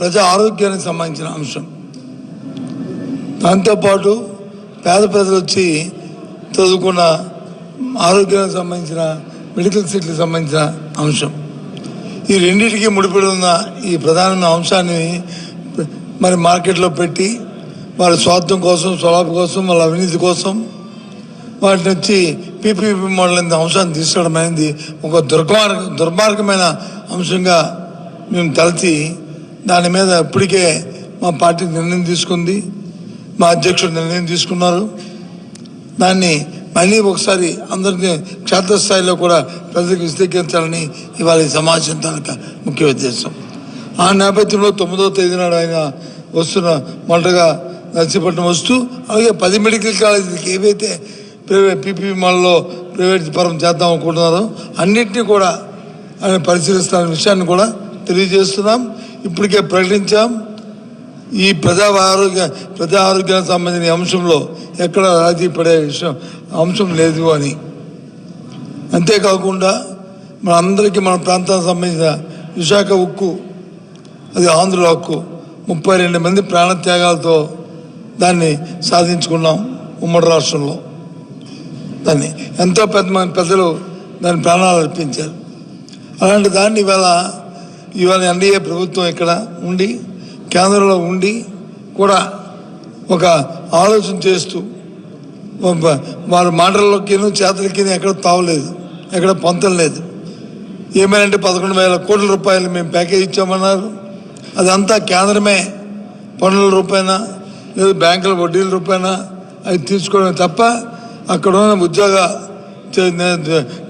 ప్రజా ఆరోగ్యానికి సంబంధించిన అంశం. దాంతోపాటు పేద ప్రజలు వచ్చి చదువుకున్న ఆరోగ్యానికి సంబంధించిన మెడికల్ సీట్లకు సంబంధించిన అంశం. ఈ రెండింటికి ముడిపడి ఉన్న ఈ ప్రధానమైన అంశాన్ని మరి మార్కెట్లో పెట్టి వారి స్వార్థం కోసం స్వలాభ కోసం వాళ్ళ అవినీతి కోసం వాటిని వచ్చి పీపీపీ మోడల్ అనే అంశాన్ని తీసుకోవడం అనేది ఒక దుర్మార్గ దుర్మార్గమైన అంశంగా మేము తలచి దాని మీద ఇప్పటికే మా పార్టీ నిర్ణయం తీసుకుంది. మా అధ్యక్షుడు నిర్ణయం తీసుకున్నారు. దాన్ని మళ్ళీ ఒకసారి అందరినీ క్షేత్రస్థాయిలో కూడా ప్రజలకు విస్తీకరించాలని ఇవాళ ఈ సమావేశం తాలూకా ముఖ్య ఉద్దేశం. ఆ నేపథ్యంలో తొమ్మిదో తేదీ నాడు ఆయన వస్తున్న మొదటగా నర్సీపట్నం వస్తూ అలాగే పది మెడికల్ కాలేజీలకి ఏవైతే ప్రైవేట్ పీపీ మాల్లో ప్రైవేట్ పరం చేద్దాం అనుకుంటున్నారో అన్నింటినీ కూడా ఆయన పరిశీలిస్తున్న విషయాన్ని కూడా తెలియజేస్తున్నాం. ఇప్పటికే ప్రకటించాం. ఈ ప్రజా ఆరోగ్య ప్రజా ఆరోగ్యానికి సంబంధించిన అంశంలో ఎక్కడ రాజీ పడే విషయం అంశం లేదు అని. అంతేకాకుండా మన అందరికీ మన ప్రాంతానికి సంబంధించిన విశాఖ ఉక్కు అది ఆంధ్రుల హక్కు ముప్పై రెండు మంది ప్రాణత్యాగాలతో దాన్ని సాధించుకున్నాం ఉమ్మడి రాష్ట్రంలో. దాన్ని ఎంతో పెద్ద మంది పెద్దలు దాని ప్రాణాలు అర్పించారు. అలాంటి దాన్ని ఇవాళ ఇవాళ ఎన్డీఏ ప్రభుత్వం ఇక్కడ ఉండి కేంద్రంలో ఉండి కూడా ఒక ఆలోచన చేస్తూ వారి మాటల్లోకి చేతులకి ఎక్కడ తావలేదు ఎక్కడ పొంతం లేదు. ఏమైనా పదకొండు వేల కోట్ల రూపాయలు మేము ప్యాకేజ్ ఇచ్చామన్నారు. అదంతా కేంద్రమే. పన్నుల రూపాయన లేదు బ్యాంకుల వడ్డీల రూపాయన అవి తీసుకోవడం తప్ప అక్కడ ఉన్న ఉద్యోగ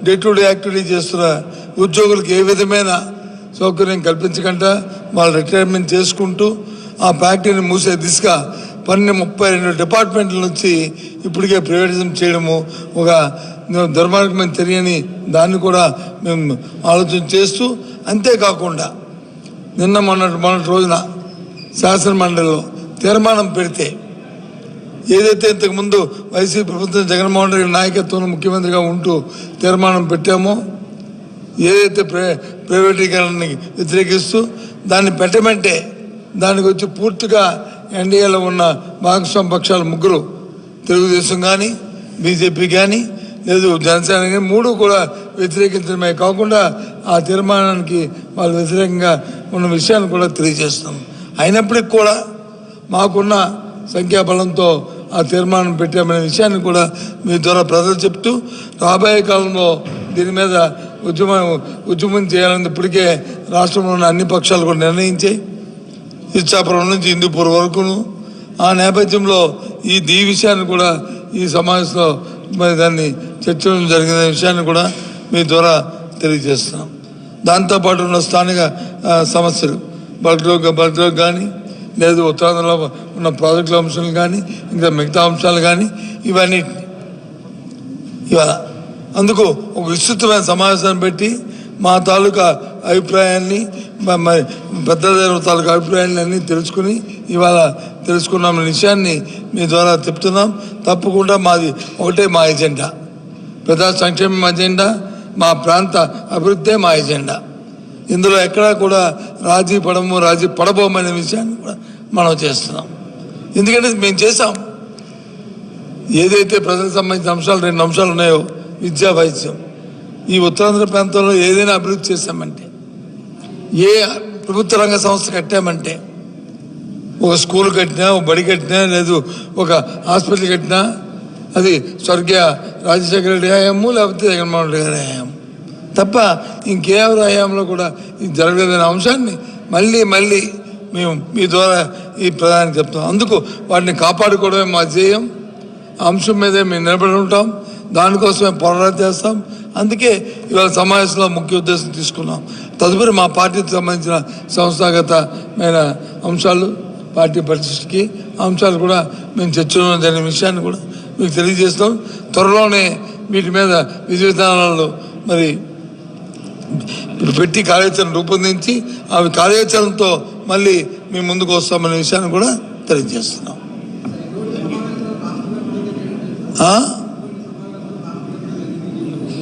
డే టు డే యాక్టివిటీ చేస్తున్న ఉద్యోగులకు ఏ విధమైన సౌకర్యం కల్పించకుండా వాళ్ళు రిటైర్మెంట్ చేసుకుంటూ ఆ ఫ్యాక్టరీని మూసే దిశగా పన్నెండు ముప్పై రెండు డిపార్ట్మెంట్ల నుంచి ఇప్పటికే ప్రైవేటిజం చేయడము ఒక దుర్మార్గమైన తెలియని దాన్ని కూడా మేము ఆలోచన చేస్తూ అంతేకాకుండా నిన్న మొన్నటి మొన్నటి రోజున శాసనమండలిలో తీర్మానం పెడితే ఏదైతే ఇంతకుముందు వైసీపీ ప్రభుత్వం జగన్మోహన్ రెడ్డి నాయకత్వంలో ముఖ్యమంత్రిగా ఉంటూ తీర్మానం పెట్టామో ఏదైతే ప్రైవేటీకరణని వ్యతిరేకిస్తూ దాన్ని పెట్టమంటే దానికి వచ్చి పూర్తిగా ఎన్డీఏలో ఉన్న భాగస్వామ్య పక్షాలు ముగ్గురు తెలుగుదేశం కానీ బీజేపీ కానీ లేదు జనసేన కానీ మూడు కూడా వ్యతిరేకించడమే కాకుండా ఆ తీర్మానానికి వాళ్ళు వ్యతిరేకంగా ఉన్న విషయాన్ని కూడా తెలియజేస్తాం. అయినప్పటికీ కూడా మాకున్న సంఖ్యాబలంతో ఆ తీర్మానం పెట్టామనే విషయాన్ని కూడా మీ ద్వారా ప్రజలు చెప్తూ రాబోయే కాలంలో దీని మీద ఉద్యమం ఉద్యమం చేయాలని ఇప్పటికే రాష్ట్రంలో ఉన్న అన్ని పక్షాలు కూడా నిర్ణయించాయి. ఇచ్చాపురం నుంచి హిందూపూర్ వరకును. ఆ నేపథ్యంలో ఈ దీ విషయాన్ని కూడా ఈ సమావేశంలో మరి దాన్ని చర్చించడం జరిగిన విషయాన్ని కూడా మీ ద్వారా తెలియజేస్తున్నాం. దాంతోపాటు ఉన్న స్థానిక సమస్యలు. బల్క్లోక్ బల్క్లోక్ కానీ లేదు ఉత్తరాంధ్రలో ఉన్న ప్రాజెక్టుల అంశాలు కానీ ఇంకా మిగతా అంశాలు కానీ ఇవన్నీ ఇవాళ అందుకు ఒక విస్తృతమైన సమావేశాన్ని పెట్టి మా తాలూకా అభిప్రాయాన్ని మ- తాలూకా అభిప్రాయాన్ని అన్నీ తెలుసుకుని ఇవాళ తెలుసుకున్నాం విషయాన్ని మీ ద్వారా చెప్తున్నాం. తప్పకుండా మాది ఒకటే మా ఎజెండా. ప్రజా సంక్షేమం ఎజెండా మా ప్రాంత అభివృద్ధే మా ఎజెండా. ఇందులో ఎక్కడా కూడా రాజీ పడము రాజీ పడబోమనే విషయాన్ని కూడా మనం చేస్తున్నాం. ఎందుకంటే మేము చేసాం ఏదైతే ప్రజలకు సంబంధించిన అంశాలు రెండు అంశాలు ఉన్నాయో విద్యా వైద్యం. ఈ ఉత్తరాంధ్ర ప్రాంతంలో ఏదైనా అభివృద్ధి చేశామంటే ఏ ప్రభుత్వ రంగ సంస్థ కట్టామంటే ఒక స్కూల్ కట్టినా ఒక బడి కట్టినా లేదు ఒక హాస్పిటల్ కట్టినా అది స్వర్గీయ రాజశేఖర రెడ్డి హయాము లేకపోతే జగన్మోహన్ రెడ్డి గారి హయాము తప్ప ఇంకేవరి హయాంలో కూడా ఇది జరగలేదనే అంశాన్ని మళ్ళీ మళ్ళీ మేము మీ ద్వారా ఈ ప్రధానికి చెప్తాం. అందుకు వాటిని కాపాడుకోవడమే మా ధ్యేయం. ఆ అంశం మీదే మేము నిలబడి ఉంటాం. దానికోసమే పోరాటం చేస్తాం. అందుకే ఇవాళ సమావేశంలో ముఖ్య ఉద్దేశం తీసుకున్నాం. తదుపరి మా పార్టీకి సంబంధించిన సంస్థాగతమైన అంశాలు పార్టీ పరిస్థితికి అంశాలు కూడా మేము చర్చలో జరిగిన విషయాన్ని కూడా మీకు తెలియజేస్తాం. త్వరలోనే వీటి మీద విధివిధానాలు మరి పెట్టి కార్యాచరణ రూపొందించి అవి కార్యాచరణతో మళ్ళీ మేము ముందుకు వస్తామనే విషయాన్ని కూడా తెలియజేస్తున్నాం.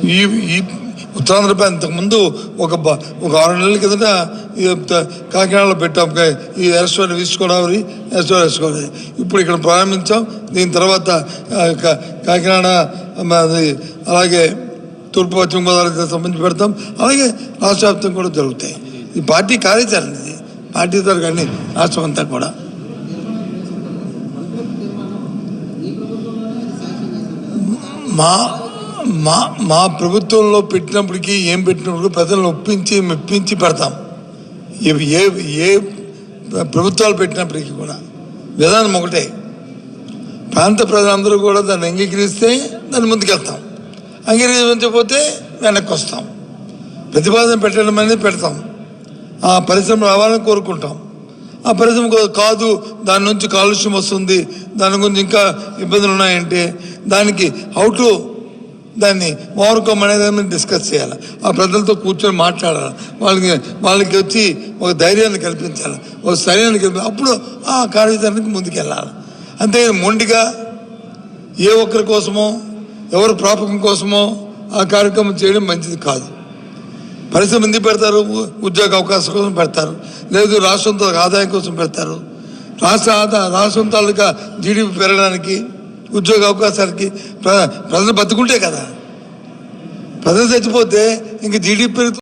ఈ ఈ ఉత్తరాంధ్రపై అంతకుముందు ఒక బ- ఒక ఆరు నెలల కిందట ఈ కాకినాడలో పెట్టాం. ఈ ఎరస్వారి ఈస్ట్ గోదావరి ఎరస్వారి వెస్ట్ గోదావరి ఇప్పుడు ఇక్కడ ప్రారంభించాం. దీని తర్వాత కాకినాడ అది అలాగే తూర్పు పశ్చిమ గోదావరికి సంబంధించి పెడతాం. అలాగే రాష్ట్ర వ్యాప్తం కూడా జరుగుతాయి. ఈ పార్టీ కార్యాచరణ ఇది. పార్టీ ద్వారా కానీ రాష్ట్రం అంతా కూడా. మా మా మా ప్రభుత్వంలో పెట్టినప్పటికీ ఏం పెట్టినప్పుడు ప్రజలను ఒప్పించి మెప్పించి పెడతాం. ఏ ఏ ప్రభుత్వాలు పెట్టినప్పటికీ కూడా. విధానం ఒకటే. ప్రాంత ప్రజలందరూ కూడా దాన్ని అంగీకరిస్తే దాన్ని ముందుకెళ్తాం. అంగీకరించకపోతే వెనక్కి వస్తాం. ప్రతిపాదన పెట్టడం అనేది పెడతాం. ఆ పరిశ్రమ రావాలని కోరుకుంటాం. ఆ పరిశ్రమ కాదు దాని నుంచి కాలుష్యం వస్తుంది దాని గురించి ఇంకా ఇబ్బందులు ఉన్నాయంటే దానికి హౌ టు దాన్ని ఓవర్కమ్ అనేది డిస్కస్ చేయాలి. ఆ ప్రజలతో కూర్చొని మాట్లాడాలి. వాళ్ళకి వాళ్ళకి వచ్చి ఒక ధైర్యాన్ని కల్పించాలి. ఒక స్థైర్యాన్ని కల్పించాలి అప్పుడు ఆ కార్యాచరణకి ముందుకెళ్ళాలి. అంతే మొండిగా? ఏ ఒక్కరి కోసమో ఎవరి ప్రాపకం కోసమో ఆ కార్యక్రమం చేయడం మంచిది కాదు. పరిశ్రమ ఎందుకు పెడతారు? ఉద్యోగ అవకాశం కోసం పెడతారు. లేదు రాష్ట్రంతో ఆదాయం కోసం పెడతారు. రాష్ట్ర ఆదా రాష్ట్రం తాలూకా జీడిపి పెరగడానికి ఉద్యోగ అవకాశాలకి ప్ర- ప్రజలు బతుకుంటే కదా. ప్రజలు చచ్చిపోతే ఇంక జీడిపి పెరుగుతుంది.